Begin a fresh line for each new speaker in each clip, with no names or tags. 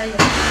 还有。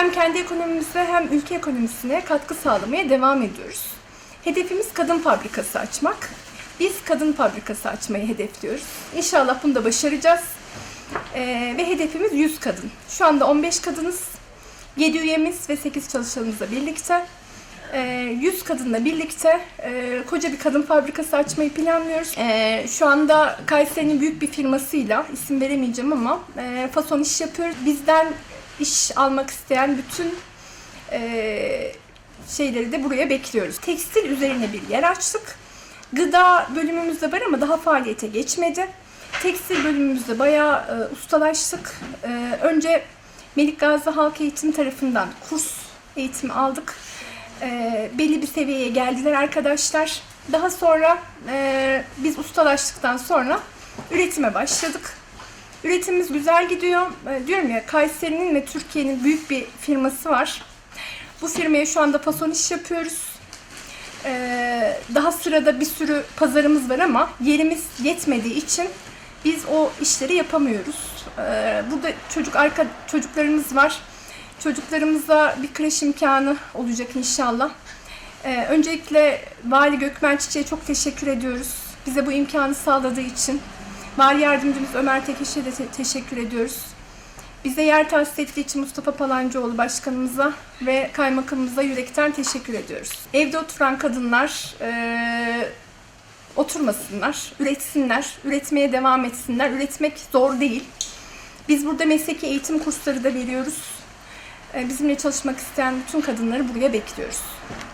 Hem kendi ekonomimize hem ülke ekonomisine katkı sağlamaya devam ediyoruz. Hedefimiz kadın fabrikası açmak. Biz kadın fabrikası açmayı hedefliyoruz. İnşallah bunu da başaracağız. Ee, ve hedefimiz 100 kadın. Şu anda 15 kadınız. 7 üyemiz ve 8 çalışanımızla birlikte. Ee, 100 kadınla birlikte e, koca bir kadın fabrikası açmayı planlıyoruz. Ee, şu anda Kayseri'nin büyük bir firmasıyla, isim veremeyeceğim ama e, fason iş yapıyoruz. Bizden iş almak isteyen bütün e, şeyleri de buraya bekliyoruz. Tekstil üzerine bir yer açtık. Gıda bölümümüz de var ama daha faaliyete geçmedi. Tekstil bölümümüzde bayağı e, ustalaştık. E, önce Melik Gazi Halk Eğitim tarafından kurs eğitimi aldık. E, belli bir seviyeye geldiler arkadaşlar. Daha sonra e, biz ustalaştıktan sonra üretime başladık. Üretimimiz güzel gidiyor. E, diyorum ya Kayseri'nin ve Türkiye'nin büyük bir firması var. Bu firmaya şu anda fason iş yapıyoruz. Ee, daha sırada bir sürü pazarımız var ama yerimiz yetmediği için biz o işleri yapamıyoruz. Ee, burada çocuk arka çocuklarımız var. Çocuklarımıza bir kreş imkanı olacak inşallah. Ee, öncelikle Vali Gökmen Çiçek'e çok teşekkür ediyoruz. Bize bu imkanı sağladığı için. Vali Yardımcımız Ömer Tekeş'e de te- teşekkür ediyoruz. Bize yer tahsis ettiği için Mustafa Palancıoğlu Başkanımıza ve Kaymakamımıza yürekten teşekkür ediyoruz. Evde oturan kadınlar eee, oturmasınlar, üretsinler, üretmeye devam etsinler. Üretmek zor değil. Biz burada mesleki eğitim kursları da veriyoruz. Bizimle çalışmak isteyen bütün kadınları buraya bekliyoruz.